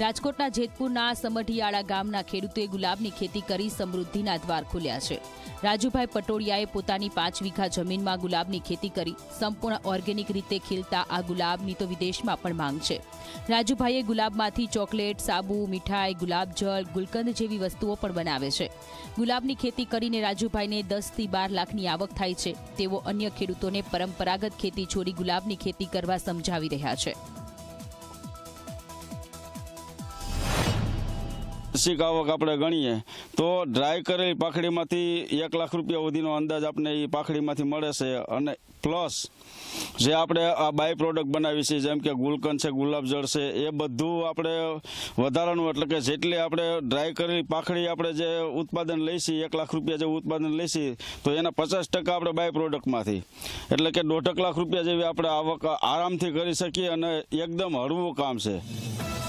રાજકોટના જેતપુરના સમઢિયાળા ગામના ખેડૂતોએ ગુલાબની ખેતી કરી સમૃદ્ધિના દ્વાર ખોલ્યા છે. રાજુભાઈ પટોડિયાએ પોતાની પાંચ વીઘા જમીનમાં ગુલાબની ખેતી કરી સંપૂર્ણ ઓર્ગેનિક રીતે ખીલતા આ ગુલાબની તો વિદેશમાં પણ માંગ છે. રાજુભાઈએ ગુલાબમાંથી ચોકલેટ, સાબુ, મીઠાઈ, ગુલાબજળ, ગુલકંદ જેવી વસ્તુઓ પણ બનાવે છે. ગુલાબની ખેતી કરીને રાજુભાઈને દસથી બાર લાખની આવક થાય છે. તેઓ અન્ય ખેડૂતોને પરંપરાગત ખેતી છોડી ગુલાબની ખેતી કરવા સમજાવી રહ્યા છે. વાર્ષિક આવક આપણે ગણીએ, તો ડ્રાય કરેલી પાખડીમાંથી એક લાખ રૂપિયા સુધીનો અંદાજ આપણે એ પાખડીમાંથી મળે છે. અને પ્લસ જે આપણે આ બાય પ્રોડક્ટ બનાવી છે, જેમ કે ગુલકંદ છે, ગુલાબજળ છે, એ બધું આપણે વધારાનું, એટલે કે જેટલી આપણે ડ્રાય કરેલી પાખડી આપણે જે ઉત્પાદન લઈશી એક લાખ રૂપિયા જેવું ઉત્પાદન લઈશી તો એના પચાસ ટકા આપણે બાય પ્રોડક્ટમાંથી એટલે કે દોઢક લાખ રૂપિયા જેવી આપણે આવક આરામથી કરી શકીએ અને એકદમ હળવું કામ છે.